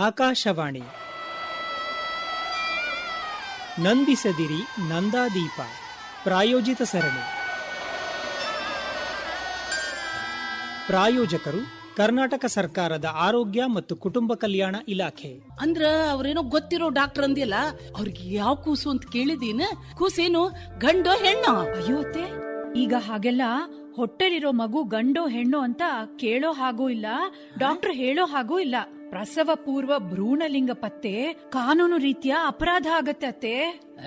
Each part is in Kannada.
ಆಕಾಶವಾಣಿ. ನಂದಿಸದಿರಿ ನಂದಾದೀಪ. ಪ್ರಾಯೋಜಿತ ಸರಣಿ. ಪ್ರಾಯೋಜಕರು ಕರ್ನಾಟಕ ಸರ್ಕಾರದ ಆರೋಗ್ಯ ಮತ್ತು ಕುಟುಂಬ ಕಲ್ಯಾಣ ಇಲಾಖೆ. ಅಂದ್ರ ಅವ್ರೇನೋ ಗೊತ್ತಿರೋ ಡಾಕ್ಟರ್ ಅಂದಿಲ್ಲ ಅವ್ರಿಗೆ ಯಾವ ಕೂಸು ಅಂತ ಕೇಳಿದೀನ. ಕೂಸೇನು ಗಂಡೋ ಹೆಣ್ಣೋ? ಅಯ್ಯೋ ಅತ್ತೆ ಈಗ ಹಾಗೆಲ್ಲ ಹೊಟ್ಟೆಲಿರೋ ಮಗು ಗಂಡೋ ಹೆಣ್ಣೋ ಅಂತ ಕೇಳೋ ಹಾಗೂ ಇಲ್ಲ ಡಾಕ್ಟರ್ ಹೇಳೋ ಹಾಗೂ ಇಲ್ಲ. ಪ್ರಸವ ಪೂರ್ವ ಭ್ರೂಣಲಿಂಗ ಪತ್ತೆ ಕಾನೂನು ರೀತಿಯ ಅಪರಾಧ ಆಗತ್ತೆ ಅತ್ತೆ.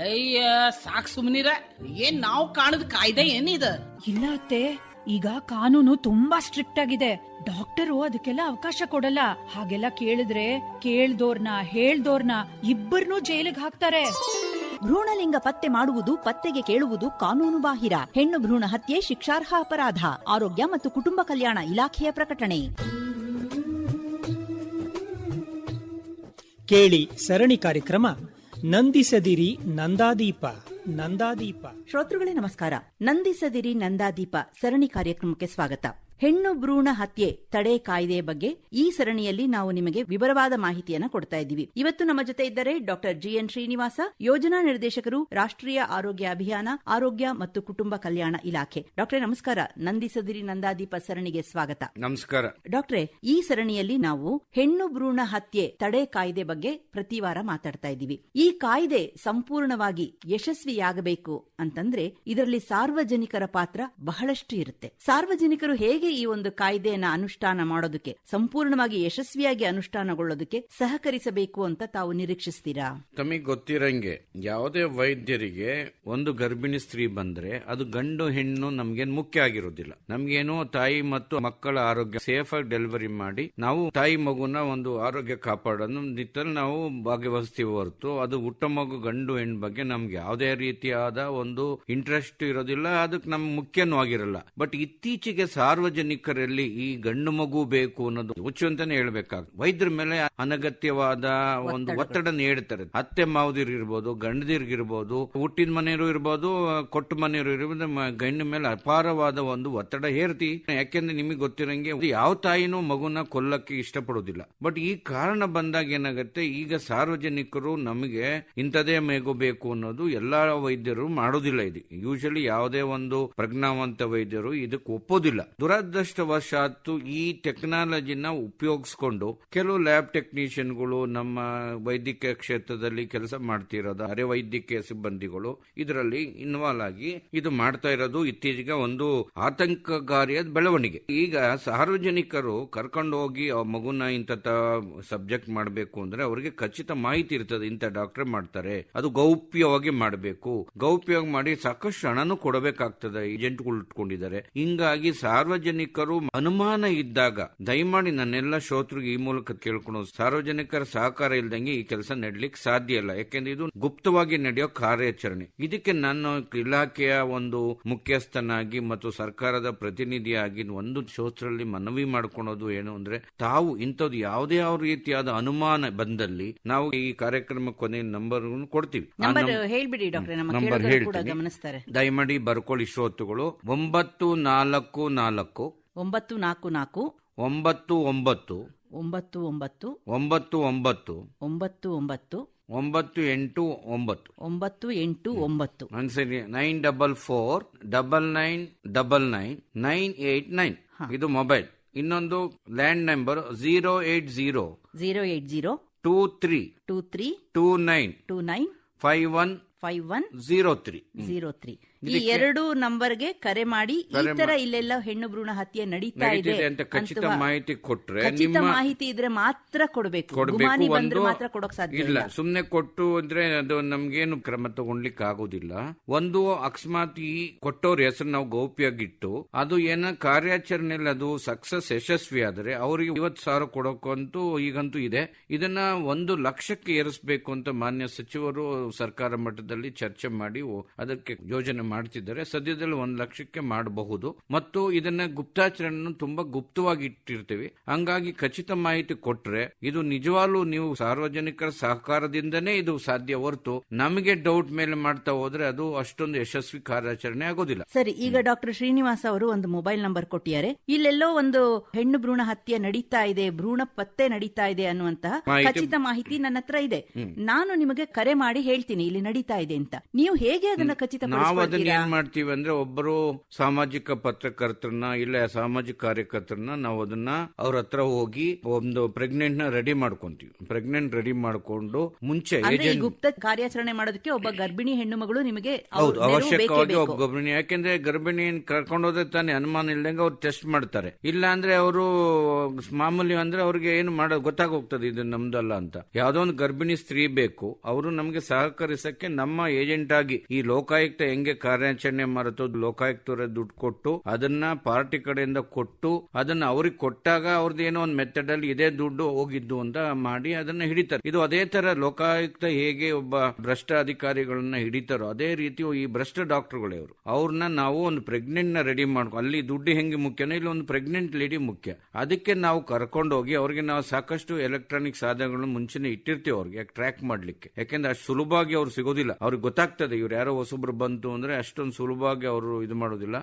ಅಯ್ಯ ಸಾಕ್ ಸುಮ್ನಿರ. ಏನ್ ನಾವು ಕಾಣದ ಕಾಯ್ದೆ ಏನಿದ? ಇಲ್ಲ ಅತ್ತೆ ಈಗ ಕಾನೂನು ತುಂಬಾ ಸ್ಟ್ರಿಕ್ಟ್ ಆಗಿದೆ. ಡಾಕ್ಟರು ಅದಕ್ಕೆಲ್ಲ ಅವಕಾಶ ಕೊಡಲ್ಲ. ಹಾಗೆಲ್ಲ ಕೇಳಿದ್ರೆ ಕೇಳ್ದೋರ್ನ ಹೇಳ್ದೋರ್ನ ಇಬ್ಬರನ್ನೂ ಜೈಲಿಗೆ ಹಾಕ್ತಾರೆ. ಭ್ರೂಣಲಿಂಗ ಪತ್ತೆ ಮಾಡುವುದು ಪತ್ತೆಗೆ ಕೇಳುವುದು ಕಾನೂನು ಬಾಹಿರ. ಹೆಣ್ಣು ಭ್ರೂಣ ಹತ್ಯೆ ಶಿಕ್ಷಾರ್ಹ ಅಪರಾಧ. ಆರೋಗ್ಯ ಮತ್ತು ಕುಟುಂಬ ಕಲ್ಯಾಣ ಇಲಾಖೆಯ ಪ್ರಕಟಣೆ. ಕೇಳಿ ಸರಣಿ ಕಾರ್ಯಕ್ರಮ ನಂದಿಸದಿರಿ ನಂದಾದೀಪ ನಂದಾದೀಪ. ಶ್ರೋತೃಗಳೇ ನಮಸ್ಕಾರ. ನಂದಿಸದಿರಿ ನಂದಾದೀಪ ಸರಣಿ ಕಾರ್ಯಕ್ರಮಕ್ಕೆ ಸ್ವಾಗತ. ಹೆಣ್ಣು ಭ್ರೂಣ ಹತ್ಯೆ ತಡೆ ಕಾಯ್ದೆ ಬಗ್ಗೆ ಈ ಸರಣಿಯಲ್ಲಿ ನಾವು ನಿಮಗೆ ವಿವರವಾದ ಮಾಹಿತಿಯನ್ನು ಕೊಡ್ತಾ ಇದ್ದೀವಿ. ಇವತ್ತು ನಮ್ಮ ಜೊತೆ ಇದ್ದರೆ ಡಾಕ್ಟರ್ ಜಿಎನ್ ಶ್ರೀನಿವಾಸ ಯೋಜನಾ ನಿರ್ದೇಶಕರು ರಾಷ್ಟ್ರೀಯ ಆರೋಗ್ಯ ಅಭಿಯಾನ ಆರೋಗ್ಯ ಮತ್ತು ಕುಟುಂಬ ಕಲ್ಯಾಣ ಇಲಾಖೆ. ಡಾಕ್ಟರ್ ನಮಸ್ಕಾರ. ನಂದಿಸದಿರಿ ನಂದಾದೀಪ ಸರಣಿಗೆ ಸ್ವಾಗತ. ನಮಸ್ಕಾರ. ಡಾಕ್ಟ್ರೆ ಈ ಸರಣಿಯಲ್ಲಿ ನಾವು ಹೆಣ್ಣು ಭ್ರೂಣ ಹತ್ಯೆ ತಡೆ ಕಾಯ್ದೆ ಬಗ್ಗೆ ಪ್ರತಿ ವಾರ ಮಾತಾಡ್ತಾ ಇದ್ದೀವಿ. ಈ ಕಾಯ್ದೆ ಸಂಪೂರ್ಣವಾಗಿ ಯಶಸ್ವಿಯಾಗಬೇಕು ಅಂತಂದ್ರೆ ಇದರಲ್ಲಿ ಸಾರ್ವಜನಿಕರ ಪಾತ್ರ ಬಹಳಷ್ಟು ಇರುತ್ತೆ. ಸಾರ್ವಜನಿಕರು ಹೇಗೆ ಈ ಒಂದು ಕಾಯ್ದೆಯನ್ನ ಅನುಷ್ಠಾನ ಮಾಡೋದಕ್ಕೆ, ಸಂಪೂರ್ಣವಾಗಿ ಯಶಸ್ವಿಯಾಗಿ ಅನುಷ್ಠಾನಗೊಳ್ಳೋದಕ್ಕೆ ಸಹಕರಿಸಬೇಕು ಅಂತ ತಾವು ನಿರೀಕ್ಷಿಸ್ತೀರಾ? ತಮಗೆ ಗೊತ್ತಿರಂಗೆ, ಯಾವುದೇ ವೈದ್ಯರಿಗೆ ಒಂದು ಗರ್ಭಿಣಿ ಸ್ತ್ರೀ ಬಂದ್ರೆ ಅದು ಗಂಡು ಹೆಣ್ಣು ನಮ್ಗೆ ಮುಖ್ಯ ಆಗಿರೋದಿಲ್ಲ. ನಮ್ಗೇನು ತಾಯಿ ಮತ್ತು ಮಕ್ಕಳ ಆರೋಗ್ಯ ಸೇಫ್ ಆಗಿ ಡೆಲಿವರಿ ಮಾಡಿ, ನಾವು ತಾಯಿ ಮಗುನ ಒಂದು ಆರೋಗ್ಯ ಕಾಪಾಡೋದು ನಿಟ್ಟಲ್ಲಿ ನಾವು ಭಾಗವಹಿಸ್ತೀವಿ ಹೊರತು, ಅದು ಹುಟ್ಟ ಮಗು ಗಂಡು ಹೆಣ್ಣು ಬಗ್ಗೆ ನಮ್ಗೆ ಯಾವುದೇ ರೀತಿಯಾದ ಒಂದು ಇಂಟ್ರೆಸ್ಟ್ ಇರೋದಿಲ್ಲ, ಅದಕ್ಕೆ ನಮ್ ಮುಖ್ಯನೂ ಆಗಿರಲ್ಲ. ಬಟ್ ಇತ್ತೀಚೆಗೆ ಸಾರ್ವಜನಿಕರಲ್ಲಿ ಈ ಗಂಡು ಮಗು ಬೇಕು ಅನ್ನೋದು ಹುಚ್ಚು ಅಂತಾನೆ ಹೇಳ್ಬೇಕಾಗ್ತದೆ ವೈದ್ಯರ ಮೇಲೆ ಅನಗತ್ಯವಾದ ಒಂದು ಒತ್ತಡ. ನೀಡ್ತಾರೆ. ಅತ್ತೆ ಮಾವದಿರ್ಗಿರ್ಬೋದು ಗಂಡದಿರ್ಗಿರ್ಬೋದು ಹುಟ್ಟಿದ ಮನೆಯವರು ಇರ್ಬೋದು ಕೊಟ್ಟು ಮನೆಯವರು ಇರ್ಬೋದು ಗಣ್ಣ ಗಂಡ ಮೇಲೆ ಅಪಾರವಾದ ಒಂದು ಒತ್ತಡ ಹೇರ್ತಿ. ಯಾಕೆಂದ್ರೆ ನಿಮಗೆ ಗೊತ್ತಿರಂಗೆ ಯಾವ ತಾಯಿನೂ ಮಗುನ ಕೊಲ್ಲಕ್ಕೆ ಇಷ್ಟಪಡೋದಿಲ್ಲ. ಬಟ್ ಈ ಕಾರಣ ಬಂದಾಗ ಏನಾಗುತ್ತೆ ಈಗ ಸಾರ್ವಜನಿಕರು ನಮಗೆ ಇಂಥದೇ ಮೇಗು ಬೇಕು ಅನ್ನೋದು ಎಲ್ಲಾ ವೈದ್ಯರು ಮಾಡೋದಿಲ್ಲ ಇದು. ಯೂಶಲಿ ಯಾವುದೇ ಒಂದು ಪ್ರಜ್ಞಾವಂತ ವೈದ್ಯರು ಇದಕ್ಕೆ ಒಪ್ಪೋದಿಲ್ಲ. ದುರದೃಷ್ಟವಶಾತ್ತು ಈ ಟೆಕ್ನಾಲಜಿನ ಉಪಯೋಗಿಸ್ಕೊಂಡು ಕೆಲವು ಲ್ಯಾಬ್ ಟೆಕ್ನಿಷಿಯನ್ಗಳು ನಮ್ಮ ವೈದ್ಯಕೀಯ ಕ್ಷೇತ್ರದಲ್ಲಿ ಕೆಲಸ ಮಾಡ್ತಿರೋದು, ಅರೆ ವೈದ್ಯಕೀಯ ಸಿಬ್ಬಂದಿಗಳು ಇದರಲ್ಲಿ ಇನ್ವಾಲ್ವ್ ಆಗಿ ಇದು ಮಾಡ್ತಾ ಇರೋದು ಇತ್ತೀಚೆಗೆ ಒಂದು ಆತಂಕಕಾರಿಯಾದ ಬೆಳವಣಿಗೆ. ಈಗ ಸಾರ್ವಜನಿಕರು ಕರ್ಕೊಂಡು ಹೋಗಿ ಮಗುನ ಇಂಥ ಸಬ್ಜೆಕ್ಟ್ ಮಾಡಬೇಕು ಅಂದ್ರೆ ಅವರಿಗೆ ಖಚಿತ ಮಾಹಿತಿ ಇರ್ತದೆ, ಇಂಥ ಡಾಕ್ಟರ್ ಮಾಡ್ತಾರೆ, ಅದು ಗೌಪ್ಯವಾಗಿ ಮಾಡಬೇಕು. ಗೌಪ್ಯವಾಗಿ ಮಾಡಿ ಸಾಕಷ್ಟು ಹಣನೂ ಕೊಡಬೇಕಾಗ್ತದೆ, ಏಜೆಂಟ್ಗಳು ಇಟ್ಕೊಂಡಿದ್ದಾರೆ. ಹಿಂಗಾಗಿ ಸಾರ್ವಜನಿಕರು ಅನುಮಾನ ಇದ್ದಾಗ ದಯಮಾಡಿ ನನ್ನೆಲ್ಲ ಶ್ರೋತೃಗೆ ಈ ಮೂಲಕ ಕೇಳ್ಕೊಳೋದು ಸಾರ್ವಜನಿಕರ ಸಹಕಾರ ಇಲ್ದಂಗೆ ಈ ಕೆಲಸ ನಡ್ಲಿಕ್ಕೆ ಸಾಧ್ಯ ಇಲ್ಲ. ಯಾಕೆಂದ್ರೆ ಇದು ಗುಪ್ತವಾಗಿ ನಡೆಯೋ ಕಾರ್ಯಾಚರಣೆ. ಇದಕ್ಕೆ ನಾನು ಇಲಾಖೆಯ ಒಂದು ಮುಖ್ಯಸ್ಥನಾಗಿ ಮತ್ತು ಸರ್ಕಾರದ ಪ್ರತಿನಿಧಿಯಾಗಿ ಒಂದು ಶ್ರೋತೃರಲ್ಲಿ ಮನವಿ ಮಾಡ್ಕೊಳೋದು ಏನು ಅಂದ್ರೆ ತಾವು ಇಂಥದ್ದು ಯಾವುದೇ ಯಾವ ರೀತಿಯಾದ ಅನುಮಾನ ಬಂದಲ್ಲಿ ನಾವು ಈ ಕಾರ್ಯಕ್ರಮ ಕೊನೆಯ ನಂಬರ್ ಕೊಡ್ತೀವಿ. ಹೇಳ್ಬಿಡಿ ಡಾಕ್ಟ್ರೆ ನಂಬರ್ ಹೇಳ್ತೀನಿ. ದಯಮಾಡಿ ಬರ್ಕೊಳ್ಳಿ ಶ್ರೋತೃಗಳು ಒಂಬತ್ತು ನಾಲ್ಕು ನಾಲ್ಕು ಒಂಬತ್ತು ನಾಲ್ಕು ನಾಲ್ಕು. ಒಂಬತ್ತು ಒಂಬತ್ತು. ಒಂಬತ್ತು ಒಂಬತ್ತು. ಒಂಬತ್ತು ಒಂಬತ್ತು. ಒಂಬತ್ತು ಒಂಬತ್ತು. ಒಂಬತ್ತು ಎಂಟು ಒಂಬತ್ತು. ಒಂಬತ್ತು ಎಂಟು ಒಂಬತ್ತು. ಒಂದ್ಸರಿ nine double four double nine double nine nine eight nine. ಇದು ಮೊಬೈಲ್. ಇನ್ನೊಂದು land number zero eight zero. Zero eight zero. Two three. Two three. Two nine. Two nine. Five one. Five one. Zero three. Zero three. ಈ ಎರಡು ನಂಬರ್ಗೆ ಕರೆ ಮಾಡಿ ಈ ತರ ಇಲ್ಲೆಲ್ಲ ಹೆಣ್ಣು ಭ್ರೂಣ ಹತ್ಯೆ ನಡೀತಾ ಇದೆ ಅಂತ ಖಚಿತ ಮಾಹಿತಿ ಕೊಟ್ರೆ ಖಚಿತ ನಿಮ್ಮ ಮಾಹಿತಿ ಇದ್ರೆ ಮಾತ್ರ ಕೊಡಬೇಕು. ಕೊಡ್ಬೇಕು ಗುಮಾನಿ ಬಂದ್ರೆ ಮಾತ್ರ ಕೊಡೋಕ್ ಸಾಧ್ಯ ಇಲ್ಲ. ಸುಮ್ನೆ ಕೊಟ್ಟು ಅಂದ್ರೆ ಅದು ನಮ್ಗೇನು ಕ್ರಮ ತಗೊಂಡ್ಲಿಕ್ಕೆ ಆಗೋದಿಲ್ಲ. ಒಂದು ಅಕಸ್ಮಾತ್ ಈ ಕೊಟ್ಟವ್ರ ಹೆಸರು ನಾವು ಗೌಪ್ಯಾಗಿಟ್ಟು ಅದು ಏನ ಕಾರ್ಯಾಚರಣೆಯಲ್ಲಿ ಅದು ಸಕ್ಸಸ್ ಯಶಸ್ವಿ ಆದ್ರೆ ಅವ್ರಿಗೆ ಇವತ್ತು ಸಾವಿರ ಕೊಡೋಕಂತೂ ಈಗಂತೂ ಇದೆ. ಇದನ್ನ ಒಂದು ಲಕ್ಷಕ್ಕೆ ಏರಿಸಬೇಕು ಅಂತ ಮಾನ್ಯ ಸಚಿವರು ಸರ್ಕಾರ ಮಟ್ಟದಲ್ಲಿ ಚರ್ಚೆ ಮಾಡಿ ಅದಕ್ಕೆ ಯೋಜನೆ ಮಾಡ್ತಿದ್ದಾರೆ. ಸದ್ಯದಲ್ಲಿ ಒಂದು ಲಕ್ಷಕ್ಕೆ ಮಾಡಬಹುದು. ಮತ್ತು ಇದನ್ನ ಗುಪ್ತಾಚರಣೆಯನ್ನು ತುಂಬಾ ಗುಪ್ತವಾಗಿ ಇಟ್ಟಿರ್ತೀವಿ. ಹಂಗಾಗಿ ಖಚಿತ ಮಾಹಿತಿ ಕೊಟ್ರೆ ಇದು ನಿಜವಾಗ್ಲೂ ನೀವು ಸಾರ್ವಜನಿಕರ ಸಹಕಾರದಿಂದನೇ ಇದು ಸಾಧ್ಯ ಹೊರತು ನಮಗೆ ಡೌಟ್ ಮೇಲೆ ಮಾಡ್ತಾ ಹೋದ್ರೆ ಅದು ಅಷ್ಟೊಂದು ಯಶಸ್ವಿ ಕಾರ್ಯಾಚರಣೆ ಆಗೋದಿಲ್ಲ. ಸರಿ ಈಗ ಡಾಕ್ಟರ್ ಶ್ರೀನಿವಾಸ್ ಅವರು ಒಂದು ಮೊಬೈಲ್ ನಂಬರ್ ಕೊಟ್ಟಿದ್ದಾರೆ. ಇಲ್ಲೆಲ್ಲೋ ಒಂದು ಹೆಣ್ಣು ಭ್ರೂಣ ಹತ್ಯೆ ನಡೀತಾ ಇದೆ ಭ್ರೂಣ ಪತ್ತೆ ನಡೀತಾ ಇದೆ ಅನ್ನುವಂತಹ ಖಚಿತ ಮಾಹಿತಿ ನನ್ನ ಹತ್ರ ಇದೆ. ನಾನು ನಿಮಗೆ ಕರೆ ಮಾಡಿ ಹೇಳ್ತೀನಿ ಇಲ್ಲಿ ನಡೀತಾ ಇದೆ ಅಂತ. ನೀವು ಹೇಗೆ ಅದನ್ನ ಖಚಿತ ಅದನ್ನ ಏನ್ ಮಾಡ್ತೀವಿ ಅಂದ್ರೆ ಒಬ್ಬರು ಸಾಮಾಜಿಕ ಪತ್ರಕರ್ತರನ್ನ ಇಲ್ಲ ಸಾಮಾಜಿಕ ಕಾರ್ಯಕರ್ತರನ್ನ ನಾವು ಅದನ್ನ ಅವ್ರ ಹತ್ರ ಹೋಗಿ ಒಂದು ಪ್ರೆಗ್ನೆಂಟ್ನ ರೆಡಿ ಮಾಡ್ಕೊಂತೀವಿ. ಪ್ರೆಗ್ನೆಂಟ್ ರೆಡಿ ಮಾಡ್ಕೊಂಡು ಮುಂಚೆ ಗುಪ್ತ ಕಾರ್ಯಾಚರಣೆ ಮಾಡೋದಕ್ಕೆ ಒಬ್ಬ ಗರ್ಭಿಣಿ ಹೆಣ್ಣು ಮಗಳು ನಿಮಗೆ ಹೌದು ಅವಶ್ಯಕವಾಗಿ ಒಬ್ಬ ಗರ್ಭಿಣಿ ಯಾಕೆಂದ್ರೆ ಗರ್ಭಿಣಿ ಕರ್ಕೊಂಡೋದ್ರೆ ತಾನೇ ಅನುಮಾನ ಇಲ್ದಂಗೆ ಅವ್ರು ಟೆಸ್ಟ್ ಮಾಡ್ತಾರೆ. ಇಲ್ಲ ಅಂದ್ರೆ ಅವರು ಮಾಮೂಲಿ ಅಂದ್ರೆ ಅವ್ರಿಗೆ ಏನು ಮಾಡೋದು ಗೊತ್ತಾಗೋಗ್ತದೆ ಇದು ನಮ್ದಲ್ಲ ಅಂತ. ಯಾವ್ದೋ ಒಂದು ಗರ್ಭಿಣಿ ಸ್ತ್ರೀ ಬೇಕು ಅವರು ನಮ್ಗೆ ಸಹಕರಿಸಕ್ಕೆ ನಮ್ಮ ಏಜೆಂಟ್ ಆಗಿ ಈ ಲೋಕಾಯುಕ್ತ ಹೆಂಗೆ ಕಾರ್ಯಾಚರಣೆ ಮಾಡುತ್ತೋ ಲೋಕಾಯುಕ್ತರೇ ದುಡ್ಡು ಕೊಟ್ಟು ಅದನ್ನ ಪಾರ್ಟಿ ಕಡೆಯಿಂದ ಕೊಟ್ಟು ಅದನ್ನ ಅವ್ರಿಗೆ ಕೊಟ್ಟಾಗ ಅವ್ರದ್ದು ಏನೋ ಒಂದು ಮೆಥಡ್ ಅಲ್ಲಿ ಇದೇ ದುಡ್ಡು ಹೋಗಿದ್ದು ಅಂತ ಮಾಡಿ ಅದನ್ನ ಹಿಡಿತಾರೆ. ಇದು ಅದೇ ತರ ಲೋಕಾಯುಕ್ತ ಹೇಗೆ ಒಬ್ಬ ಭ್ರಷ್ಟ ಅಧಿಕಾರಿಗಳನ್ನ ಹಿಡಿತಾರೋ ಅದೇ ರೀತಿ ಈ ಭ್ರಷ್ಟ ಡಾಕ್ಟರ್ಗಳೇ ಅವರು ಅವ್ರನ್ನ ನಾವು ಒಂದು ಪ್ರೆಗ್ನೆಂಟ್ನ ರೆಡಿ ಮಾಡ್ಕೊ, ಅಲ್ಲಿ ದುಡ್ಡು ಹೆಂಗೆ ಮುಖ್ಯನೋ ಇಲ್ಲಿ ಒಂದು ಪ್ರೆಗ್ನೆಂಟ್ ಲೇಡಿ ಮುಖ್ಯ. ಅದಕ್ಕೆ ನಾವು ಕರ್ಕೊಂಡು ಹೋಗಿ ಅವ್ರಿಗೆ ನಾವು ಸಾಕಷ್ಟು ಎಲೆಕ್ಟ್ರಾನಿಕ್ ಸಾಧನಗಳನ್ನು ಮುಂಚೆನೆ ಇಟ್ಟಿರ್ತೀವಿ ಅವ್ರಿಗೆ ಟ್ರ್ಯಾಕ್ ಮಾಡ್ಲಿಕ್ಕೆ. ಯಾಕೆಂದ್ರೆ ಅಷ್ಟು ಸುಲಭವಾಗಿ ಅವ್ರು ಸಿಗೋದಿಲ್ಲ. ಅವ್ರಿಗೆ ಗೊತ್ತಾಗ್ತದೆ ಇವ್ರು ಯಾರೋ ಹೊಸಬ್ರು ಬಂತು ಅಂದ್ರೆ ಅಷ್ಟೊಂದು ಸುಲಭವಾಗಿ ಅವರು ಇದು ಮಾಡೋದಿಲ್ಲ.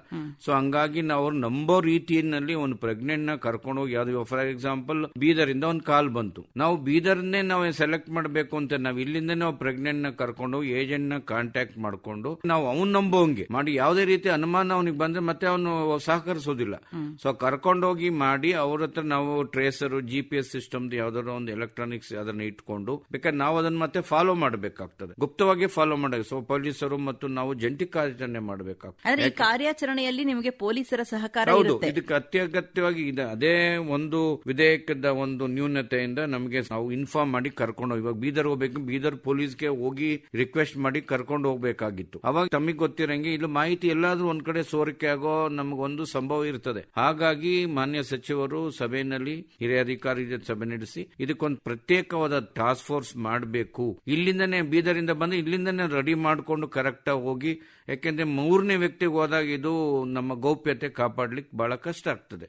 ಸೊ ಹಂಗಾಗಿ ನಾವು ಅವ್ರು ನಂಬೋ ರೀತಿಯಲ್ಲಿ ಒಂದು ಪ್ರೆಗ್ನೆಂಟ್ನ ಕರ್ಕೊಂಡು ಹೋಗಿ ಯಾವ್ದು ಫಾರ್ ಎಕ್ಸಾಂಪಲ್ ಬೀದರ್ ಇಂದ ಒಂದು ಕಾಲ್ ಬಂತು. ನಾವು ಬೀದರ್ನೇ ನಾವು ಸೆಲೆಕ್ಟ್ ಮಾಡಬೇಕು ಅಂತ ನಾವು ಇಲ್ಲಿಂದ ನಾವು ಪ್ರೆಗ್ನೆಂಟ್ನ ಕರ್ಕೊಂಡು ಹೋಗಿ ಏಜೆಂಟ್ನ ಕಾಂಟ್ಯಾಕ್ಟ್ ಮಾಡ್ಕೊಂಡು ನಾವು ಅವ್ನ್ ನಂಬೋಂಗೆ ಮಾಡಿ ಯಾವುದೇ ರೀತಿ ಅನುಮಾನ ಅವನಿಗೆ ಬಂದ್ರೆ ಮತ್ತೆ ಅವನು ಸಹಕರಿಸೋದಿಲ್ಲ. ಸೊ ಕರ್ಕೊಂಡೋಗಿ ಮಾಡಿ ಅವ್ರ ಹತ್ರ ನಾವು tracer G P S system ಯಾವ್ದಾದ್ರು ಒಂದು ಎಲೆಕ್ಟ್ರಾನಿಕ್ಸ್ ಅದನ್ನ ಇಟ್ಕೊಂಡು ಬೇಕಾದ್ರೆ ನಾವು ಅದನ್ನ ಮತ್ತೆ ಫಾಲೋ ಮಾಡಬೇಕಾಗ್ತದೆ. ಗುಪ್ತವಾಗಿ ಫಾಲೋ ಮಾಡಬೇಕು ಸೊ ಪೊಲೀಸರು ಮತ್ತು ನಾವು ಜಂಟಿ ಕಾರ್ಯಾಚರಣೆ ಮಾಡಬೇಕಾಗ್ತದೆ. ಅಂದ್ರೆ ಈ ಕಾರ್ಯಾಚರಣೆಯಲ್ಲಿ ನಿಮಗೆ ಪೊಲೀಸರ ಸಹಕಾರ ಹೌದು ಇದಕ್ಕೆ ಅತ್ಯಗತ್ಯವಾಗಿ ಇದೆ. ಅದೇ ಒಂದು ವಿಧೇಯಕದ ಒಂದು ನ್ಯೂನತೆಯಿಂದ ನಮಗೆ ನಾವು ಇನ್ಫಾರ್ಮ್ ಮಾಡಿ ಕರ್ಕೊಂಡು ಹೋಗಿ ಇವಾಗ ಬೀದರ್ ಹೋಗ್ಬೇಕು ಬೀದರ್ ಪೊಲೀಸ್ಗೆ ಹೋಗಿ ರಿಕ್ವೆಸ್ಟ್ ಮಾಡಿ ಕರ್ಕೊಂಡು ಹೋಗ್ಬೇಕಾಗಿತ್ತು. ಅವಾಗ ತಮಗೆ ಗೊತ್ತಿರಂಗೆ ಇಲ್ಲಿ ಮಾಹಿತಿ ಎಲ್ಲಾದ್ರೂ ಒಂದ್ ಕಡೆ ಸೋರಿಕೆ ಆಗೋ ನಮಗೊಂದು ಸಂಭವ ಇರ್ತದೆ. ಹಾಗಾಗಿ ಮಾನ್ಯ ಸಚಿವರು ಸಭೆಯಲ್ಲಿ ಹಿರಿಯ ಅಧಿಕಾರಿ ಸಭೆ ನಡೆಸಿ ಇದಕ್ಕೊಂದು ಪ್ರತ್ಯೇಕವಾದ ಟಾಸ್ಕ್ ಫೋರ್ಸ್ ಮಾಡಬೇಕು. ಇಲ್ಲಿಂದನೇ ಬೀದರಿಂದ ಬಂದು ಇಲ್ಲಿಂದನೇ ರೆಡಿ ಮಾಡಿಕೊಂಡು ಕರೆಕ್ಟ್ ಆಗಿ ಹೋಗಿ ಯಾಕೆಂದ್ರೆ ಮೂರನೇ ವ್ಯಕ್ತಿಗೆ ಹೋದಾಗ ಇದು ನಮ್ಮ ಗೌಪ್ಯತೆ ಕಾಪಾಡ್ಲಿಕ್ಕೆ ಬಹಳ ಕಷ್ಟ ಆಗ್ತದೆ.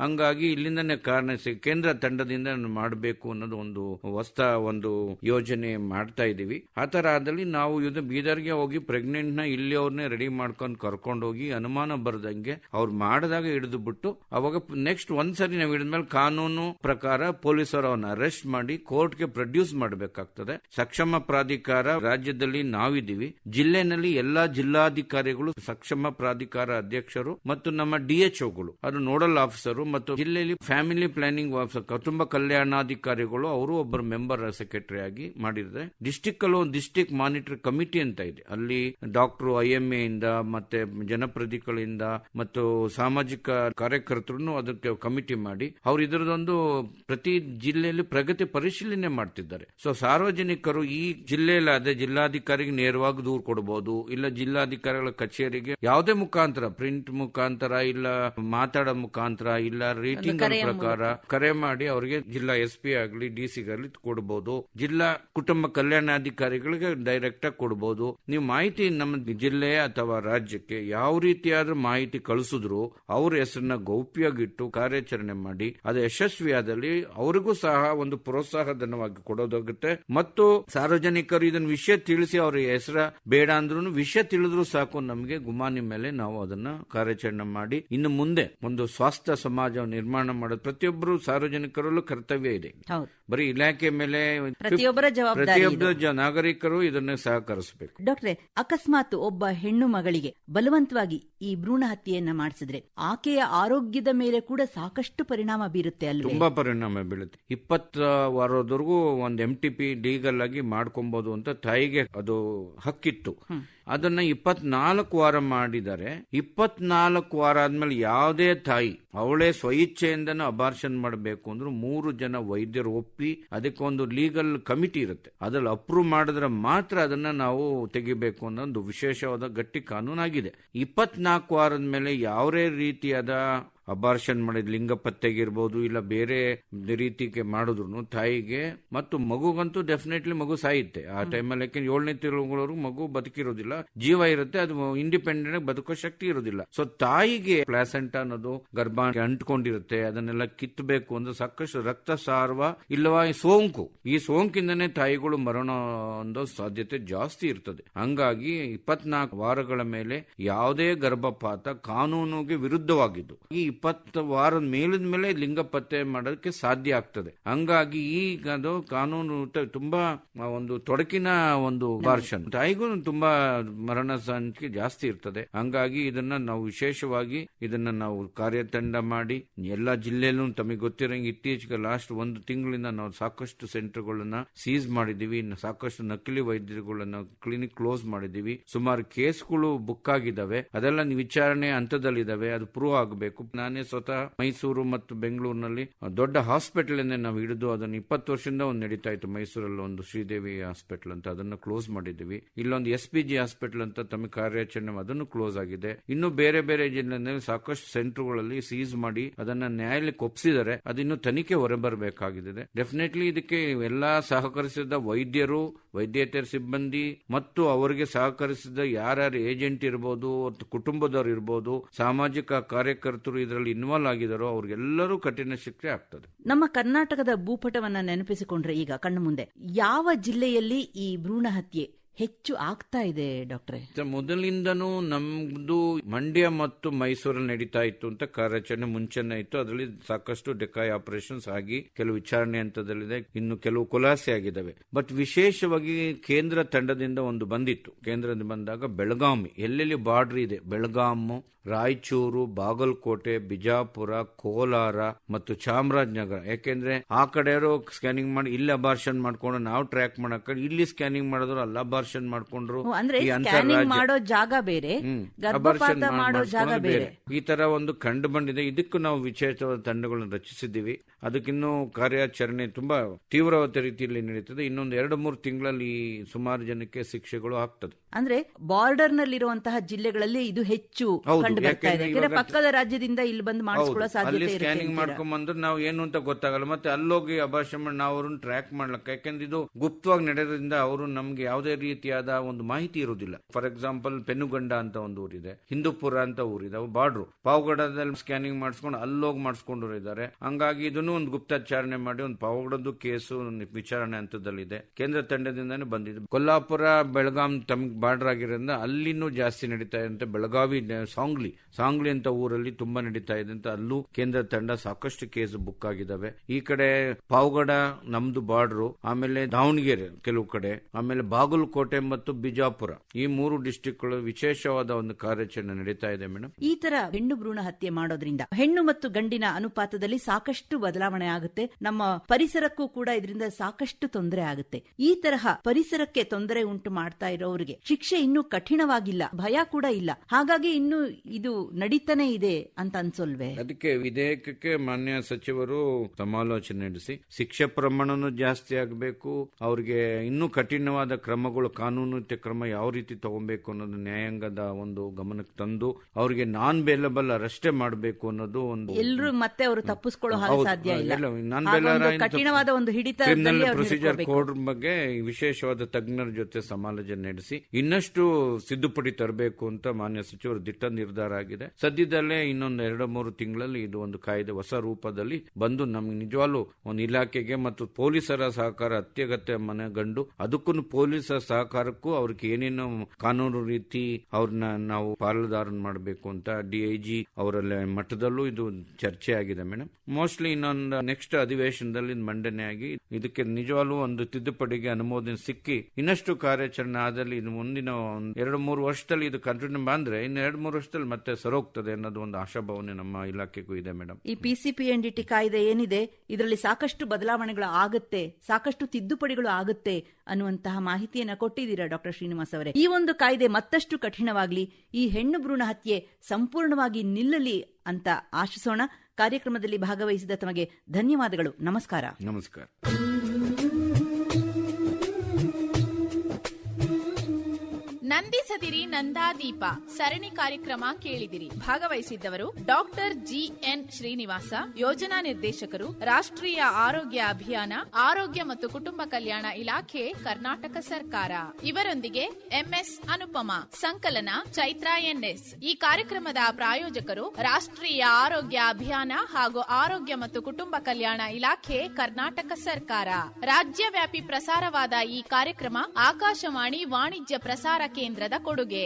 ಹಂಗಾಗಿ ಇಲ್ಲಿಂದನೇ ಕಾರಣ ಕೇಂದ್ರ ತಂಡದಿಂದ ಮಾಡಬೇಕು ಅನ್ನೋದು ಒಂದು ಹೊಸ ಒಂದು ಯೋಜನೆ ಮಾಡ್ತಾ ಇದೀವಿ ಆ ತರ ಆದಲ್ಲಿ ನಾವು ಇದು ಬೀದರ್ಗೆ ಹೋಗಿ ಪ್ರೆಗ್ನೆಂಟ್ನ ಇಲ್ಲಿ ಅವ್ರನ್ನೇ ರೆಡಿ ಮಾಡ್ಕೊಂಡು ಕರ್ಕೊಂಡು ಹೋಗಿ ಅನುಮಾನ ಬರ್ದಂಗೆ ಅವ್ರು ಮಾಡಿದಾಗ ಹಿಡಿದು ಬಿಟ್ಟು ಅವಾಗ ನೆಕ್ಸ್ಟ್ ಒಂದ್ಸರಿ ನಾವು ಹಿಡಿದ್ಮೇಲೆ ಕಾನೂನು ಪ್ರಕಾರ ಪೊಲೀಸರು ಅವನ್ನ ಅರೆಸ್ಟ್ ಮಾಡಿ ಕೋರ್ಟ್ಗೆ ಪ್ರೊಡ್ಯೂಸ್ ಮಾಡಬೇಕಾಗ್ತದೆ. ಸಕ್ಷಮ ಪ್ರಾಧಿಕಾರ ರಾಜ್ಯದಲ್ಲಿ ನಾವಿದ್ದೀವಿ. ಜಿಲ್ಲೆನಲ್ಲಿ ಎಲ್ಲಾ ಜಿಲ್ಲಾಧಿಕಾರಿಗಳು ಸಕ್ಷಮ ಪ್ರಾಧಿಕಾರ ಅಧ್ಯಕ್ಷರು ಮತ್ತು ನಮ್ಮ ಡಿಎಚ್ಒಗಳು ಅದು ನೋಡಲ್ ಆಫೀಸರು ಮತ್ತು ಜಿಲ್ಲೆಯಲ್ಲಿ ಫ್ಯಾಮಿಲಿ ಪ್ಲಾನಿಂಗ್ ಆಫೀಸರ್ ಕುಟುಂಬ ಕಲ್ಯಾಣಾಧಿಕಾರಿಗಳು, ಅವರು ಒಬ್ಬರು ಮೆಂಬರ್, ಸೆಕ್ರೆಟರಿ ಆಗಿ ಮಾಡಿದ್ರೆ ಡಿಸ್ಟಿಕ್ ಅಲ್ಲಿ ಒಂದು ಡಿಸ್ಟಿಕ್ ಮಾನಿಟರ್ ಕಮಿಟಿ ಅಂತ ಇದೆ. ಅಲ್ಲಿ ಡಾಕ್ಟರ್, ಐ ಎಂ ಇಂದ ಮತ್ತೆ ಜನಪ್ರತಿಗಳಿಂದ ಮತ್ತು ಸಾಮಾಜಿಕ ಕಾರ್ಯಕರ್ತರು ಅದಕ್ಕೆ ಕಮಿಟಿ ಮಾಡಿ, ಅವ್ರು ಇದರದೊಂದು ಪ್ರತಿ ಜಿಲ್ಲೆಯಲ್ಲಿ ಪ್ರಗತಿ ಪರಿಶೀಲನೆ ಮಾಡ್ತಿದ್ದಾರೆ. ಸೊ ಸಾರ್ವಜನಿಕರು ಈ ಜಿಲ್ಲೆಯಲ್ಲಿ ಅದೇ ಜಿಲ್ಲಾಧಿಕಾರಿಗೆ ನೇರವಾಗಿ ದೂರು ಕೊಡಬಹುದು ಇಲ್ಲ ಜಿಲ್ಲಾಧಿಕಾರಿಗಳ ಕಚೇರಿಗೆ ಯಾವುದೇ ಮುಖಾಂತರ ಪ್ರಿಂಟ್ ಮುಖಾಂತರ ಇಲ್ಲ ಮಾತಾಡೋ ಮುಖಾಂತರ ಇಲ್ಲ ರೇಟಿಂಗ್ ಪ್ರಕಾರ ಕರೆ ಮಾಡಿ ಅವರಿಗೆ ಜಿಲ್ಲಾ ಎಸ್ ಪಿ ಆಗಲಿ ಡಿ ಸಿ ಆಗಲಿ ಕೊಡಬಹುದು ಜಿಲ್ಲಾ ಕುಟುಂಬ ಕಲ್ಯಾಣಾಧಿಕಾರಿಗಳಿಗೆ ಡೈರೆಕ್ಟ್ ಆಗಿ ಕೊಡಬಹುದು ನೀವು ಮಾಹಿತಿ ನಮ್ಮ ಜಿಲ್ಲೆ ಅಥವಾ ರಾಜ್ಯಕ್ಕೆ ಯಾವ ರೀತಿಯಾದ ಮಾಹಿತಿ ಕಳಿಸಿದ್ರು ಅವ್ರ ಹೆಸರನ್ನ ಗೌಪ್ಯವಾಗಿಟ್ಟು ಕಾರ್ಯಾಚರಣೆ ಮಾಡಿ ಅದು ಯಶಸ್ವಿಯಾದಲ್ಲಿ ಅವರಿಗೂ ಸಹ ಒಂದು ಪ್ರೋತ್ಸಾಹ ಧನವಾಗಿ ಕೊಡೋದಾಗುತ್ತೆ. ಮತ್ತು ಸಾರ್ವಜನಿಕರು ಇದನ್ನ ವಿಷಯ ತಿಳಿಸಿ ಅವ್ರ ಹೆಸರ ಬೇಡ ಅಂದ್ರೂ ವಿಷಯ ತಿಳಿದ್ರು ಸಾಕು ನಮಗೆ ಗುಮಾನಿ ಮೇಲೆ ನಾವು ಅದನ್ನ ಕಾರ್ಯಾಚರಣೆ ಮಾಡಿ ಇನ್ನು ಮುಂದೆ ಒಂದು ಸ್ವಾಸ್ಥ್ಯ ಸಮಾಜ ನಿರ್ಮಾಣ ಮಾಡೋದು ಪ್ರತಿಯೊಬ್ಬರು ಸಾರ್ವಜನಿಕರಲ್ಲೂ ಕರ್ತವ್ಯ ಇದೆ. ಬರೀ ಇಲಾಖೆ ಮೇಲೆ ಪ್ರತಿಯೊಬ್ಬರ ನಾಗರಿಕರು ಇದನ್ನ ಸಹಕರಿಸಬೇಕು. ಡಾಕ್ಟರ್ ಅಕಸ್ಮಾತ್ ಒಬ್ಬ ಹೆಣ್ಣು ಮಗಳಿಗೆ ಬಲವಂತವಾಗಿ ಈ ಭ್ರೂಣ ಹತ್ಯೆಯನ್ನ ಮಾಡಿಸಿದ್ರೆ ಆಕೆಯ ಆರೋಗ್ಯದ ಮೇಲೆ ಕೂಡ ಸಾಕಷ್ಟು ಪರಿಣಾಮ ಬೀರುತ್ತೆ ಅಲ್ಲಿ ತುಂಬಾ ಪರಿಣಾಮ ಬೀಳುತ್ತೆ. ಇಪ್ಪತ್ತ ವಾರದವರೆಗೂ ಒಂದು ಎಂ ಟಿ ಪಿ ಲೀಗಲ್ ಆಗಿ ಮಾಡ್ಕೊಬಹುದು ಅಂತ ತಾಯಿಗೆ ಅದು ಹಕ್ಕಿತ್ತು. ಅದನ್ನ ಇಪ್ಪತ್ನಾಲ್ಕು ವಾರ ಮಾಡಿದರೆ, ಇಪ್ಪತ್ನಾಲ್ಕು ವಾರ ಆದ್ಮೇಲೆ ಯಾವುದೇ ತಾಯಿ ಅವಳೇ ಸ್ವಇಚ್ಛೆಯಿಂದನೂ ಅಬಾರ್ಷನ್ ಮಾಡಬೇಕು ಅಂದ್ರೆ ಮೂರು ಜನ ವೈದ್ಯರು ಒಪ್ಪಿ ಅದಕ್ಕೊಂದು ಲೀಗಲ್ ಕಮಿಟಿ ಇರುತ್ತೆ. ಅದ್ರಲ್ಲಿ ಅಪ್ರೂವ್ ಮಾಡಿದ್ರೆ ಮಾತ್ರ ಅದನ್ನ ನಾವು ತೆಗಿಬೇಕು ಅನ್ನೋ ಒಂದು ವಿಶೇಷವಾದ ಗಟ್ಟಿ ಕಾನೂನಾಗಿದೆ. ಇಪ್ಪತ್ನಾಲ್ಕು ವಾರದ ಮೇಲೆ ಯಾವುದೇ ರೀತಿಯಾದ ಅಬಾರ್ಷನ್ ಮಾಡಿದ ಲಿಂಗ ಪತ್ತೆಗಿರ್ಬೋದು ಇಲ್ಲ ಬೇರೆ ರೀತಿಗೆ ಮಾಡಿದ್ರು ತಾಯಿಗೆ ಮತ್ತು ಮಗುಗಂತೂ ಡೆಫಿನೆಟ್ಲಿ ಮಗು ಸಾಯುತ್ತೆ. ಆ ಟೈಮಲ್ಲಿ ಯಾಕೆ ಏಳನೇ ತಿಂಗಳವರೆಗೂ ಮಗು ಬದುಕಿರೋದಿಲ್ಲ ಜೀವ ಇರುತ್ತೆ ಅದು ಇಂಡಿಪೆಂಡೆಂಟ್ ಬದುಕೋ ಶಕ್ತಿ ಇರೋದಿಲ್ಲ. ಸೊ ತಾಯಿಗೆ ಪ್ಲಾಸೆಂಟ್ ಅನ್ನೋದು ಗರ್ಭ ಅಂಟ್ಕೊಂಡಿರುತ್ತೆ ಅದನ್ನೆಲ್ಲ ಕಿತ್ತಬೇಕು ಅಂದ್ರೆ ಸಾಕಷ್ಟು ರಕ್ತ ರಕ್ತಸಾರ್ವ ಇಲ್ಲವಾ ಈ ಸೋಂಕು. ಈ ಸೋಂಕಿಂದನೇ ತಾಯಿಗಳು ಮರಣ ಸಾಧ್ಯತೆ ಜಾಸ್ತಿ ಇರ್ತದೆ. ಹಂಗಾಗಿ ಇಪ್ಪತ್ನಾಲ್ಕು ವಾರಗಳ ಮೇಲೆ ಯಾವುದೇ ಗರ್ಭಪಾತ ಕಾನೂನಿಗೆ ವಿರುದ್ಧವಾಗಿದ್ದು. ಈ ಇಪ್ಪತ್ತು ವಾರದ ಮೇಲಿದ ಮೇಲೆ ಲಿಂಗ ಪತ್ತೆ ಮಾಡೋದಕ್ಕೆ ಸಾಧ್ಯ ಆಗ್ತದೆ. ಹಂಗಾಗಿ ಈಗ ಅದು ಕಾನೂನು ತುಂಬಾ ಒಂದು ತೊಡಕಿನ ಒಂದು ಭಾಷಣ ತಾಯಿಗೂ ತುಂಬಾ ಮರಣ ಸಂಖ್ಯೆ ಜಾಸ್ತಿ ಇರ್ತದೆ. ಹಂಗಾಗಿ ಇದನ್ನ ನಾವು ವಿಶೇಷವಾಗಿ ಇದನ್ನ ನಾವು ಕಾರ್ಯತಂಡ ಮಾಡಿ, ಎಲ್ಲಾ ಜಿಲ್ಲೆಯಲ್ಲೂ ತಮಗೆ ಗೊತ್ತಿರಂಗೆ ಇತ್ತೀಚೆಗೆ ಲಾಸ್ಟ್ ಒಂದು ತಿಂಗಳಿಂದ ನಾವು ಸಾಕಷ್ಟು ಸೆಂಟರ್ಗಳನ್ನ ಸೀಸ್ ಮಾಡಿದೀವಿ ಸಾಕಷ್ಟು ನಕಲಿ ವೈದ್ಯರುಗಳನ್ನ ಕ್ಲಿನಿಕ್ ಕ್ಲೋಸ್ ಮಾಡಿದೀವಿ ಸುಮಾರು ಕೇಸ್ಗಳು ಬುಕ್ ಆಗಿದ್ದಾವೆ. ಅದೆಲ್ಲ ವಿಚಾರಣೆ ಹಂತದಲ್ಲಿದ್ದಾವೆ. ಅದು ಪ್ರೂವ್ ಆಗಬೇಕು. ನಾನೇ ಸ್ವತಃ ಮೈಸೂರು ಮತ್ತು ಬೆಂಗಳೂರಿನಲ್ಲಿ ದೊಡ್ಡ ಹಾಸ್ಪಿಟಲ್ ನಾವು ಹಿಡಿದು ಅದನ್ನು ಇಪ್ಪತ್ತು ವರ್ಷದಿಂದ ಒಂದು ನಡೀತಾ ಇತ್ತು. ಮೈಸೂರಲ್ಲಿ ಒಂದು ಶ್ರೀದೇವಿ ಹಾಸ್ಪಿಟಲ್ ಅಂತ ಅದನ್ನು ಕ್ಲೋಸ್ ಮಾಡಿದ್ದೀವಿ. ಇಲ್ಲೊಂದು ಎಸ್ ಪಿ ಜಿ ಹಾಸ್ಪಿಟಲ್ ಅಂತ ತಮ್ಮ ಕಾರ್ಯಾಚರಣೆ ಅದನ್ನು ಕ್ಲೋಸ್ ಆಗಿದೆ. ಇನ್ನು ಬೇರೆ ಬೇರೆ ಜಿಲ್ಲೆಯಲ್ಲಿ ಸಾಕಷ್ಟು ಸೆಂಟರ್ಗಳಲ್ಲಿ ಸೀಸ್ ಮಾಡಿ ಅದನ್ನ ನ್ಯಾಯಾಲಯಕ್ಕೆ ಒಪ್ಪಿಸಿದರೆ ಅದಿನ್ನು ತನಿಖೆ ಹೊರಬರಬೇಕಾಗಿದೆ. ಡೆಫಿನೆಟ್ಲಿ ಇದಕ್ಕೆ ಎಲ್ಲಾ ಸಹಕರಿಸಿದ ವೈದ್ಯರು, ವೈದ್ಯೇತರ ಸಿಬ್ಬಂದಿ ಮತ್ತು ಅವರಿಗೆ ಸಹಕರಿಸಿದ ಯಾರ್ಯಾರು ಏಜೆಂಟ್ ಇರಬಹುದು ಕುಟುಂಬದವರು ಇರಬಹುದು ಸಾಮಾಜಿಕ ಕಾರ್ಯಕರ್ತರು ಇದರಲ್ಲಿ ಇನ್ವಾಲ್ವ್ ಆಗಿದಾರೋ ಅವ್ರಿಗೆಲ್ಲರೂ ಕಠಿಣ ಶಿಕ್ಷೆ ಆಗ್ತದೆ. ನಮ್ಮ ಕರ್ನಾಟಕದ ಭೂಪಟವನ್ನ ನೆನಪಿಸಿಕೊಂಡ್ರೆ ಈಗ ಕಣ್ಣು ಮುಂದೆ ಯಾವ ಜಿಲ್ಲೆಯಲ್ಲಿ ಈ ಭ್ರೂಣ ಹತ್ಯೆ ಹೆಚ್ಚು ಆಗ್ತಾ ಇದೆ, ಡಾಕ್ಟ್ರೆ. ಮೊದಲಿಂದನೂ ನಮ್ದು ಮಂಡ್ಯ ಮತ್ತು ಮೈಸೂರಲ್ಲಿ ನಡೀತಾ ಇತ್ತು ಅಂತ ಕಾರ್ಯಾಚರಣೆ ಮುಂಚೆನೇ ಇತ್ತು. ಅದರಲ್ಲಿ ಸಾಕಷ್ಟು ಡೆಕಾಯ್ ಆಪರೇಷನ್ಸ್ ಆಗಿ ಕೆಲವು ವಿಚಾರಣೆ ಹಂತದಲ್ಲಿದೆ. ಇನ್ನು ಕೆಲವು ಕುಲಾಸೆ ಆಗಿದ್ದಾವೆ. ಬಟ್ ವಿಶೇಷವಾಗಿ ಕೇಂದ್ರ ತಂಡದಿಂದ ಒಂದು ಬಂದಿತ್ತು. ಕೇಂದ್ರದಿಂದ ಬಂದಾಗ ಬೆಳಗಾವಿ. ಎಲ್ಲೆಲ್ಲಿ ಬಾರ್ಡರ್ ಇದೆ? ಬೆಳಗಾಮ್, ರಾಯಚೂರು, ಬಾಗಲಕೋಟೆ, ಬಿಜಾಪುರ, ಕೋಲಾರ ಮತ್ತು ಚಾಮರಾಜನಗರ. ಯಾಕೆಂದ್ರೆ ಆ ಕಡೆಯವರು ಸ್ಕ್ಯಾನಿಂಗ್ ಮಾಡಿ, ಇಲ್ಲಿ ಅಬಾರ್ಷನ್ ಮಾಡ್ಕೊಂಡು, ನಾವು ಟ್ರ್ಯಾಕ್ ಮಾಡಕ ಇಲ್ಲಿ ಸ್ಕ್ಯಾನಿಂಗ್ ಮಾಡಿದ್ರು ಅಲ್ಲಿ ಅಬಾರ್ಷನ್ ಮಾಡ್ಕೊಂಡ್ರು ಅಂದ್ರೆ ಮಾಡೋ ಜಾಗ ಬೇರೆ ಮಾಡೋ ಜಾಗ ಬೇರೆ. ಈ ತರ ಒಂದು ಕಂಡು ಬಂದಿದೆ. ಇದಕ್ಕೂ ನಾವು ವಿಶೇಷವಾದ ತಂಡಗಳನ್ನು ರಚಿಸಿದ್ದೀವಿ. ಅದಕ್ಕಿನ್ನೂ ಕಾರ್ಯಾಚರಣೆ ತುಂಬಾ ತೀವ್ರವಾದ ರೀತಿಯಲ್ಲಿ ನಡೀತದೆ. ಇನ್ನೊಂದು ಎರಡು ಮೂರು ತಿಂಗಳಲ್ಲಿ ಸುಮಾರು ಜನಕ್ಕೆ ಶಿಕ್ಷೆಗಳು ಆಗ್ತದೆ. ಅಂದ್ರೆ ಬಾರ್ಡರ್ ನಲ್ಲಿರುವಂತಹ ಜಿಲ್ಲೆಗಳಲ್ಲಿ ಇದು ಹೆಚ್ಚು ಕಂಡು ಬರ್ತಾ ಇದೆ. ಯಾಕೆಂದ್ರೆ ಪಕ್ಕದ ರಾಜ್ಯದಿಂದ ಇಲ್ಲಿ ಬಂದು ಮಾಡಿಸ್ಕೊಳ್ಳೋ ಸಾಧ್ಯತೆ ಸ್ಕ್ಯಾನಿಂಗ್? ಮಾಡ್ಕೊಂಡ್ ಬಂದ್ರೆ ನಾವು ಏನು ಅಂತ ಗೊತ್ತಾಗಲ್ಲ. ಮತ್ತೆ ಅಲ್ಲೋಗಿ ಅಭಾಷಣ ನಾವು ಅವ್ರನ್ನ ಟ್ರ್ಯಾಕ್ ಮಾಡ್ಲಕ್ಕ ಯಾಕಂದ್ರೆ ಇದು ಗುಪ್ತವಾಗಿ ನಡೆಯೋದ್ರಿಂದ ಅವರು ನಮ್ಗೆ ಯಾವುದೇ ರೀತಿಯಾದ ಒಂದು ಮಾಹಿತಿ ಇರುವುದಿಲ್ಲ. ಫಾರ್ ಎಕ್ಸಾಂಪಲ್ ಪೆನುಗಂಡ ಅಂತ ಒಂದು ಊರಿದೆ ಹಿಂದೂಪುರ ಅಂತ ಊರಿದೆ ಬಾರ್ಡ್ರು. ಪಾವಗಡದಲ್ಲಿ ಸ್ಕ್ಯಾನಿಂಗ್ ಮಾಡಿಸ್ಕೊಂಡು ಅಲ್ಲೋಗಿ ಮಾಡಿಸ್ಕೊಂಡವ್ರು ಇದ್ದಾರೆ. ಹಂಗಾಗಿ ಇದನ್ನು ಒಂದು ಗುಪ್ತಚಾರಣೆ ಮಾಡಿ ಒಂದು ಪಾವಗಡದ್ದು ಕೇಸು ಒಂದು ವಿಚಾರಣೆ ಹಂತದಲ್ಲಿದೆ. ಕೇಂದ್ರ ತಂಡದಿಂದಾನೇ ಬಂದಿದೆ. ಕೊಲ್ಲಾಪುರ ಬೆಳಗಾಂ ತಮ್ಗೆ ಬಾರ್ಡರ್ ಆಗಿರೋದ್ರಿಂದ ಅಲ್ಲಿನೂ ಜಾಸ್ತಿ ನಡೀತಾ ಇದೆ ಅಂತ ಬೆಳಗಾವಿ ಸಾಂಗ್ಲಿ. ಸಾಂಗ್ಲಿ ಅಂತ ಊರಲ್ಲಿ ತುಂಬಾ ನಡೀತಾ ಇದೆ ಅಂತ ಅಲ್ಲೂ ಕೇಂದ್ರ ತಂಡ ಸಾಕಷ್ಟು ಕೇಸ್ ಬುಕ್ ಆಗಿದ್ದಾವೆ ಈ ಕಡೆ ಪಾವಗಡ ನಮ್ದು ಬಾರ್ಡರ್, ಆಮೇಲೆ ದಾವಣಗೆರೆ ಕೆಲವು ಕಡೆ, ಆಮೇಲೆ ಬಾಗಲಕೋಟೆ ಮತ್ತು ಬಿಜಾಪುರ. ಈ ಮೂರು ಡಿಸ್ಟಿಕ್ಗಳು ವಿಶೇಷವಾದ ಒಂದು ಕಾರ್ಯಾಚರಣೆ ನಡೀತಾ ಇದೆ ಮೇಡಮ್ ಈ ತರ ಹೆಣ್ಣು ಭ್ರೂಣ ಹತ್ಯೆ ಮಾಡೋದ್ರಿಂದ ಹೆಣ್ಣು ಮತ್ತು ಗಂಡಿನ ಅನುಪಾತದಲ್ಲಿ ಸಾಕಷ್ಟು ಬದಲಾವಣೆ ಆಗುತ್ತೆ. ನಮ್ಮ ಪರಿಸರಕ್ಕೂ ಕೂಡ ಇದರಿಂದ ಸಾಕಷ್ಟು ತೊಂದರೆ ಆಗುತ್ತೆ. ಈ ತರಹ ಪರಿಸರಕ್ಕೆ ತೊಂದರೆ ಉಂಟು ಮಾಡ್ತಾ ಇರೋರಿಗೆ ಶಿಕ್ಷೆ ಇನ್ನೂ ಕಠಿಣವಾಗಿಲ್ಲ ಭಯ ಕೂಡ ಇಲ್ಲ. ಹಾಗಾಗಿ ಇನ್ನು ಇದು ನಡೀತಾನೆ ಇದೆ ಅಂತ ಅನ್ಸೋಲ್ವೆ. ಅದಕ್ಕೆ ವಿಧೇಯಕಕ್ಕೆ ಮಾನ್ಯ ಸಚಿವರು ಸಮಾಲೋಚನೆ ನಡೆಸಿ ಶಿಕ್ಷೆ ಪ್ರಮಾಣನು ಜಾಸ್ತಿ ಆಗಬೇಕು ಅವ್ರಿಗೆ ಇನ್ನೂ ಕಠಿಣವಾದ ಕ್ರಮಗಳು ಕಾನೂನು ಕ್ರಮ ಯಾವ ರೀತಿ ತಗೊಬೇಕು ಅನ್ನೋದು ನ್ಯಾಯಾಂಗದ ಒಂದು ಗಮನಕ್ಕೆ ತಂದು ಅವ್ರಿಗೆ ನಾನ್ ಬೇಲಬಲ್ ಅರೆಸ್ಟೇ ಮಾಡಬೇಕು ಅನ್ನೋದು ಒಂದು ಎಲ್ಲರೂ ಮತ್ತೆ ಅವರು ತಪ್ಪಿಸ್ಕೊಳ್ಳೋ ಹಾಗೆ ಸಾಧ್ಯ ಇಲ್ಲ. ಕಠಿಣವಾದ ಒಂದು ಕ್ರಿಮಿನಲ್ ಅವ್ರು ಪ್ರೊಸೀಜರ್ ಕೋಡ್ ಬಗ್ಗೆ ವಿಶೇಷವಾದ ತಜ್ಞರ ಜೊತೆ ಸಮಾಲೋಚನೆ ನಡೆಸಿ ಇನ್ನಷ್ಟು ಸಿದ್ದುಪಡಿ ತರಬೇಕು ಅಂತ ಮಾನ್ಯ ಸಚಿವರು ದಿಟ್ಟ ನಿರ್ಧಾರ ಆಗಿದೆ. ಸದ್ಯದಲ್ಲೇ ಇನ್ನೊಂದು ಎರಡು, ಮೂರು ತಿಂಗಳಲ್ಲಿ ಇದು ಒಂದು ಕಾಯ್ದೆ ಹೊಸ ರೂಪದಲ್ಲಿ ಬಂದು ನಮ್ಗೆ ನಿಜವಾಗ್ಲೂ ಒಂದು ಇಲಾಖೆಗೆ ಮತ್ತು ಪೊಲೀಸರ ಸಹಕಾರ ಅತ್ಯಗತ್ಯ ಮನೆಗಂಡು ಅದಕ್ಕೂ ಪೊಲೀಸರ ಸಹಕಾರಕ್ಕೂ ಅವ್ರಿಗೆ ಏನೇನು ಕಾನೂನು ರೀತಿ ಅವ್ರನ್ನ ನಾವು ಪಾಲುದಾರನ್ ಮಾಡಬೇಕು ಅಂತ ಡಿಐಜಿ ಅವರಲ್ಲಿ ಮಟ್ಟದಲ್ಲೂ ಇದು ಚರ್ಚೆ ಆಗಿದೆ ಮೇಡಮ್ ಮೋಸ್ಟ್ಲಿ ಇನ್ನೊಂದು ನೆಕ್ಸ್ಟ್ ಅಧಿವೇಶನದಲ್ಲಿ ಮಂಡನೆ ಇದಕ್ಕೆ ನಿಜವಾಗ್ಲೂ ಒಂದು ತಿದ್ದುಪಡಿಗೆ ಅನುಮೋದನೆ ಸಿಕ್ಕಿ ಇನ್ನಷ್ಟು ಕಾರ್ಯಾಚರಣೆ ಆದಲ್ಲಿ ಇದು ಮುಂದಿನ ಒಂದ್ ಎರಡು ಮೂರು ವರ್ಷದಲ್ಲಿ ಇದು ಕಂಟಿನ್ಯೂ ಬಂದ್ರೆ ಇನ್ನು ಎರಡು ಮೂರು ವರ್ಷದಲ್ಲಿ ಮತ್ತೆ ಸರೋಗ್ತದೆ ಅನ್ನೋದು ಒಂದು ಆಶಾಭಾವನೆ ನಮ್ಮ ಇಲಾಖೆಗೂ ಇದೆ ಮೇಡಮ್ ಈ ಪಿಸಿಪಿಎನ್ಡಿಟಿ ಕಾಯ್ದೆ ಏನಿದೆ ಇದರಲ್ಲಿ ಸಾಕಷ್ಟು ಬದಲಾವಣೆಗಳು ಆಗುತ್ತೆ ಸಾಕಷ್ಟು ತಿದ್ದುಪಡಿಗಳು ಆಗುತ್ತೆ ಅನ್ನುವಂತಹ ಮಾಹಿತಿಯನ್ನ ಕೊಟ್ಟಿದ್ದೀರಾ ಡಾಕ್ಟರ್ ಶ್ರೀನಿವಾಸ್ ಅವರೇ? ಈ ಒಂದು ಕಾಯ್ದೆ ಮತ್ತಷ್ಟು ಕಠಿಣವಾಗ್ಲಿ ಈ ಹೆಣ್ಣು ಭ್ರೂಣ ಹತ್ಯೆ ಸಂಪೂರ್ಣವಾಗಿ ನಿಲ್ಲಲಿ ಅಂತ ಆಶಿಸೋಣ. ಕಾರ್ಯಕ್ರಮದಲ್ಲಿ ಭಾಗವಹಿಸಿದ ತಮಗೆ ಧನ್ಯವಾದಗಳು. ನಮಸ್ಕಾರ. ನಮಸ್ಕಾರ. ನಂದಿಸದಿರಿ ನಂದಾದೀಪ ಸರಣಿ ಕಾರ್ಯಕ್ರಮ ಕೇಳಿದಿರಿ. ಭಾಗವಹಿಸಿದ್ದವರು ಡಾಕ್ಟರ್ ಜಿ ಎನ್ ಶ್ರೀನಿವಾಸ, ಯೋಜನಾ ನಿರ್ದೇಶಕರು, ರಾಷ್ಟ್ರೀಯ ಆರೋಗ್ಯ ಅಭಿಯಾನ, ಆರೋಗ್ಯ ಮತ್ತು ಕುಟುಂಬ ಕಲ್ಯಾಣ ಇಲಾಖೆ, ಕರ್ನಾಟಕ ಸರ್ಕಾರ. ಇವರೊಂದಿಗೆ ಎಂಎಸ್ ಅನುಪಮ, ಸಂಕಲನ, ಚೈತ್ರ ಎನ್ಎಸ್. ಈ ಕಾರ್ಯಕ್ರಮದ ಪ್ರಾಯೋಜಕರು ರಾಷ್ಟ್ರೀಯ ಆರೋಗ್ಯ ಅಭಿಯಾನ ಹಾಗೂ ಆರೋಗ್ಯ ಮತ್ತು ಕುಟುಂಬ ಕಲ್ಯಾಣ ಇಲಾಖೆ, ಕರ್ನಾಟಕ ಸರ್ಕಾರ. ರಾಜ್ಯವ್ಯಾಪಿ ಪ್ರಸಾರವಾದ ಈ ಕಾರ್ಯಕ್ರಮ ಆಕಾಶವಾಣಿ ವಾಣಿಜ್ಯ ಪ್ರಸಾರ ಕೇಂದ್ರದ ಕೊಡುಗೆ.